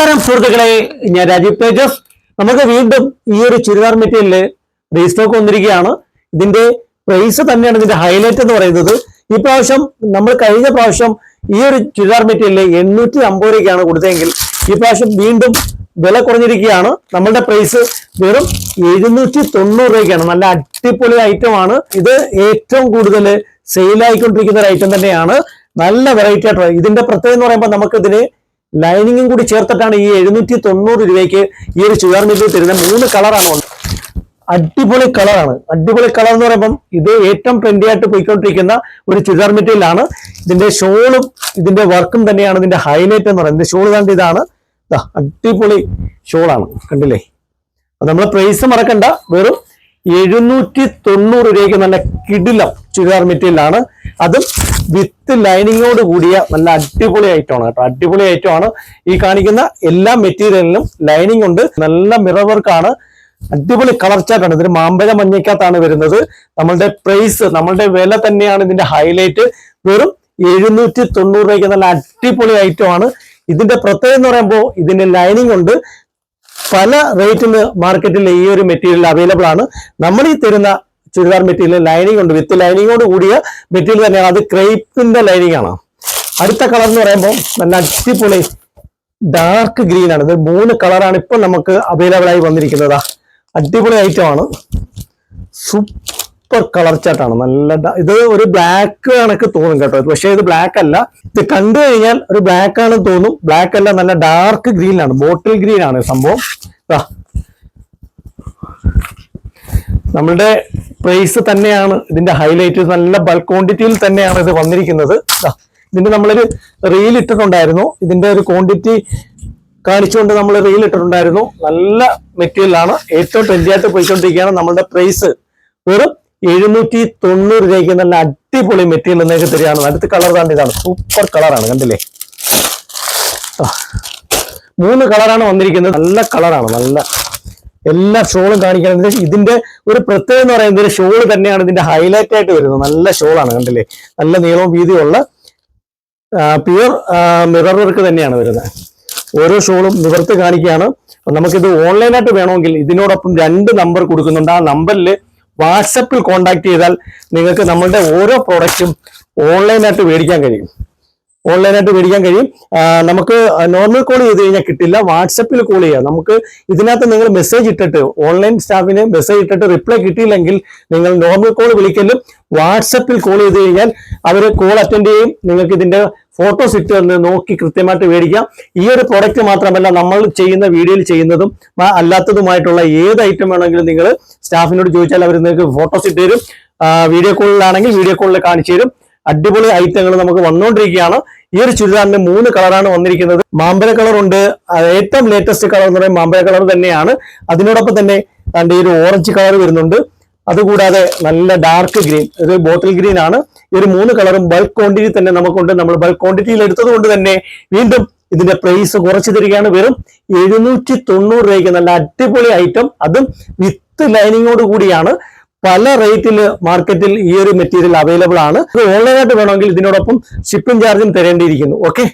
നമസ്കാരം സുഹൃത്തുക്കളെ. ഞാൻ രാജീവ് തേജസ്. നമുക്ക് വീണ്ടും ഈ ഒരു ചുരിദാർ മെറ്റീരിയൽ റീസ്റ്റോക്ക് വന്നിരിക്കുകയാണ്. ഇതിന്റെ പ്രൈസ് തന്നെയാണ് ഇതിന്റെ ഹൈലൈറ്റ് എന്ന് പറയുന്നത്. ഈ പ്രാവശ്യം നമ്മൾ കഴിഞ്ഞ പ്രാവശ്യം ഈ ഒരു ചുരിദാർ മെറ്റീരിയൽ എണ്ണൂറ്റി അമ്പത് രൂപയ്ക്കാണ് കൊടുത്തതെങ്കിൽ ഈ പ്രാവശ്യം വീണ്ടും വില കുറഞ്ഞിരിക്കുകയാണ്. നമ്മളുടെ പ്രൈസ് വെറും എഴുന്നൂറ്റി തൊണ്ണൂറ് രൂപയ്ക്കാണ്. നല്ല അടിപൊളി ഐറ്റം ആണ്. ഇത് ഏറ്റവും കൂടുതൽ സെയിലായിക്കൊണ്ടിരിക്കുന്ന ഒരു ഐറ്റം തന്നെയാണ്. നല്ല വെറൈറ്റി ആയിട്ടുള്ള ഇതിന്റെ പ്രത്യേകത എന്ന് പറയുമ്പോൾ നമുക്കിതിന് ലൈനിങ്ങും കൂടി ചേർത്തിട്ടാണ് ഈ എഴുന്നൂറ്റി തൊണ്ണൂറ് രൂപയ്ക്ക് ഈ ഒരു ചുരിദാർ മെറ്റീരിയൽ തരുന്നത്. മൂന്ന് കളറാണ് അടിപൊളി കളറാണ് അടിപൊളി കളർ എന്ന് പറയുമ്പം ഇത് ഏറ്റവും ട്രെൻഡി ആയിട്ട് പോയിക്കൊണ്ടിരിക്കുന്ന ഒരു ചുരിദാർ മെറ്റീരിയൽ ആണ്. ഇതിന്റെ ഷോളും ഇതിന്റെ വർക്കും തന്നെയാണ്. ഇതിന്റെ ഹൈലൈറ്റ് എന്ന് പറയുന്നത്. ഷോൾ കണ്ട് ഇതാണ്. അടിപൊളി ഷോളാണ് കണ്ടില്ലേ? നമ്മൾ പ്രൈസ് മറക്കണ്ട. വെറും എഴുന്നൂറ്റി തൊണ്ണൂറ് രൂപയ്ക്ക് നല്ല കിടിലം ചുരിദാർ മെറ്റീരിയൽ ആണ്. അതും വിത്ത് ലൈനിങ്ങോട് കൂടിയ നല്ല അടിപൊളി ഐറ്റമാണ് കേട്ടോ. അടിപൊളി ഐറ്റമാണ് ഈ കാണിക്കുന്ന എല്ലാ മെറ്റീരിയലിനും ലൈനിങ് ഉണ്ട്. നല്ല മിറർ വർക്കാണ് അടിപൊളി കളർ ചാർട്ടാണ് ഇതിന് മാമ്പഴ മഞ്ഞയ്ക്കകത്താണ് വരുന്നത്. നമ്മളുടെ പ്രൈസ് നമ്മളുടെ വില തന്നെയാണ് ഇതിന്റെ ഹൈലൈറ്റ് വെറും എഴുന്നൂറ്റി തൊണ്ണൂറ് രൂപയ്ക്ക് നല്ല അടിപൊളി ഐറ്റമാണ് ഇതിന്റെ പ്രത്യേകത എന്ന് പറയുമ്പോൾ ഇതിന്റെ ലൈനിങ് ഉണ്ട്. പല റേറ്റിന് മാർക്കറ്റിൽ ഈ ഒരു മെറ്റീരിയൽ അവൈലബിൾ ആണ്. നമ്മൾ ഈ തരുന്ന ചുരിദാർ മെറ്റീരിയൽ ലൈനിങ് ഉണ്ട്. വിത്ത് ലൈനിങ്ങോട് കൂടിയ മെറ്റീരിയൽ തന്നെയാണ്. അത് ക്രേപ്പിന്റെ ലൈനിങ് ആണ്. അടുത്ത കളർ എന്ന് പറയുമ്പോൾ നല്ല അടിപൊളി ഡാർക്ക് ഗ്രീൻ ആണ്. ഇത് മൂന്ന് കളറാണ് ഇപ്പൊ നമുക്ക് അവൈലബിൾ ആയി വന്നിരിക്കുന്നത്. അടിപൊളി ഐറ്റം ആണ്. സൂപ്പർ കളർ ചാട്ടാണ് നല്ല ഇത് ഒരു ബ്ലാക്ക് കണക്ക് തോന്നും കേട്ടോ. പക്ഷെ ഇത് ബ്ലാക്ക് അല്ല. ഇത് കണ്ടു കഴിഞ്ഞാൽ ഒരു ബ്ലാക്ക് ആണെന്ന് തോന്നും. ബ്ലാക്ക് അല്ല നല്ല ഡാർക്ക് ഗ്രീനാണ് ബോട്ടിൽ ഗ്രീൻ ആണ് സംഭവം. നമ്മളുടെ പ്രൈസ് തന്നെയാണ്. ഇതിന്റെ ഹൈലൈറ്റ് നല്ല ബൾക്ക് ക്വാണ്ടിറ്റിയിൽ തന്നെയാണ് ഇത് വന്നിരിക്കുന്നത്. ഇതിന്റെ നമ്മളൊരു റീൽ ഇട്ടിട്ടുണ്ടായിരുന്നു. ഇതിന്റെ ഒരു ക്വാണ്ടിറ്റി കാണിച്ചുകൊണ്ട് നമ്മൾ റീൽ ഇട്ടിട്ടുണ്ടായിരുന്നു. നല്ല മെറ്റീരിയലാണ് ഏറ്റവും ട്രെൻഡിയായിട്ട് പോയിക്കൊണ്ടിരിക്കുകയാണ് നമ്മളുടെ പ്രൈസ് വെറും എഴുന്നൂറ്റി തൊണ്ണൂറ് രൂപയ്ക്ക് നല്ല അടിപൊളി മെറ്റീരിയൽ എന്നൊക്കെ തരികയാണ്. അടുത്ത കളർ തന്നെ ഇതാണ്. സൂപ്പർ കളറാണ് കണ്ടില്ലേ. മൂന്ന് കളറാണ് വന്നിരിക്കുന്നത്. നല്ല കളറാണ് നല്ല എല്ലാ ഷോളും കാണിക്കുന്നത് ഇതിന്റെ ഒരു പ്രത്യേകത എന്ന് പറയുന്നത് ഷോൾ തന്നെയാണ് ഇതിന്റെ ഹൈലൈറ്റ് ആയിട്ട് വരുന്നത്. നല്ല ഷോളാണ് കണ്ടില്ലേ? നല്ല നീളവും വീതിയുള്ള പ്യുവർ മിറർ വർക്ക് തന്നെയാണ് വരുന്നത്. ഓരോ ഷോളും നിവർത്ത് കാണിക്കുകയാണ്. നമുക്കിത് ഓൺലൈനായിട്ട് വേണമെങ്കിൽ ഇതിനോടൊപ്പം രണ്ട് നമ്പർ കൊടുക്കുന്നുണ്ട്. ആ നമ്പറിൽ വാട്സപ്പിൽ കോൺടാക്ട് ചെയ്താൽ നിങ്ങൾക്ക് നമ്മളുടെ ഓരോ പ്രോഡക്റ്റും ഓൺലൈനായിട്ട് മേടിക്കാൻ കഴിയും. ഓൺലൈനായിട്ട് മേടിക്കാൻ കഴിയും. നമുക്ക് നോർമൽ കോൾ ചെയ്ത് കഴിഞ്ഞാൽ കിട്ടില്ല. വാട്സപ്പിൽ കോൾ ചെയ്യാം. നമുക്ക് ഇതിനകത്ത് നിങ്ങൾ മെസ്സേജ് ഇട്ടിട്ട് ഓൺലൈൻ സ്റ്റാഫിന് മെസ്സേജ് ഇട്ടിട്ട് റിപ്ലൈ കിട്ടിയില്ലെങ്കിൽ നിങ്ങൾ നോർമൽ കോൾ വിളിക്കലും വാട്സപ്പിൽ കോൾ ചെയ്ത് കഴിഞ്ഞാൽ അവർ കോൾ അറ്റൻഡ് ചെയ്യും. നിങ്ങൾക്ക് ഇതിന്റെ ഫോട്ടോസ് ഇട്ട് തന്ന് നോക്കി കൃത്യമായിട്ട് മേടിക്കാം. ഈ ഒരു പ്രൊഡക്റ്റ് മാത്രമല്ല നമ്മൾ ചെയ്യുന്ന വീഡിയോയിൽ ചെയ്യുന്നതും അല്ലാത്തതുമായിട്ടുള്ള ഏത് ഐറ്റം വേണമെങ്കിലും നിങ്ങൾ സ്റ്റാഫിനോട് ചോദിച്ചാൽ അവർ നിങ്ങൾക്ക് ഫോട്ടോസ് ഇട്ട് തരും. വീഡിയോ കോളിലാണെങ്കിൽ വീഡിയോ കോളിൽ കാണിച്ചു തരും. അടിപൊളി ഐറ്റങ്ങൾ നമുക്ക് വന്നുകൊണ്ടിരിക്കുകയാണ് ഈ ഒരു ചുരിദാറിന്റെ മൂന്ന് കളറാണ് വന്നിരിക്കുന്നത്. മാമ്പഴ കളർ ഉണ്ട് ഏറ്റവും ലേറ്റസ്റ്റ് കളർ എന്ന് പറയുന്നത് മാമ്പഴ കളർ തന്നെയാണ്. അതിനോടൊപ്പം തന്നെ കണ്ട് ഈ ഒരു ഓറഞ്ച് കളർ വരുന്നുണ്ട്. അതുകൂടാതെ നല്ല ഡാർക്ക് ഗ്രീൻ ഒരു ബോട്ടിൽ ഗ്രീൻ ആണ്. ഈ ഒരു മൂന്ന് കളറും ബൾക്ക് ക്വാണ്ടിറ്റി തന്നെ നമുക്കുണ്ട്. നമ്മൾ ബൾക്ക് ക്വാണ്ടിറ്റിയിൽ എടുത്തത് കൊണ്ട് തന്നെ വീണ്ടും ഇതിന്റെ പ്രൈസ് കുറച്ച് തരികയാണ്. വെറും എഴുന്നൂറ്റി തൊണ്ണൂറ് രൂപയ്ക്ക് നല്ല അടിപൊളി ഐറ്റം അതും വിത്ത് ലൈനിങ്ങോട് കൂടിയാണ്. പല റേറ്റിൽ മാർക്കറ്റിൽ ഈ ഒരു മെറ്റീരിയൽ അവൈലബിൾ ആണ്. ഓൺലൈനായിട്ട് വേണമെങ്കിൽ ഇതിനോടൊപ്പം ഷിപ്പിംഗ് ചാർജും തരേണ്ടിയിരിക്കുന്നു. ഓക്കെ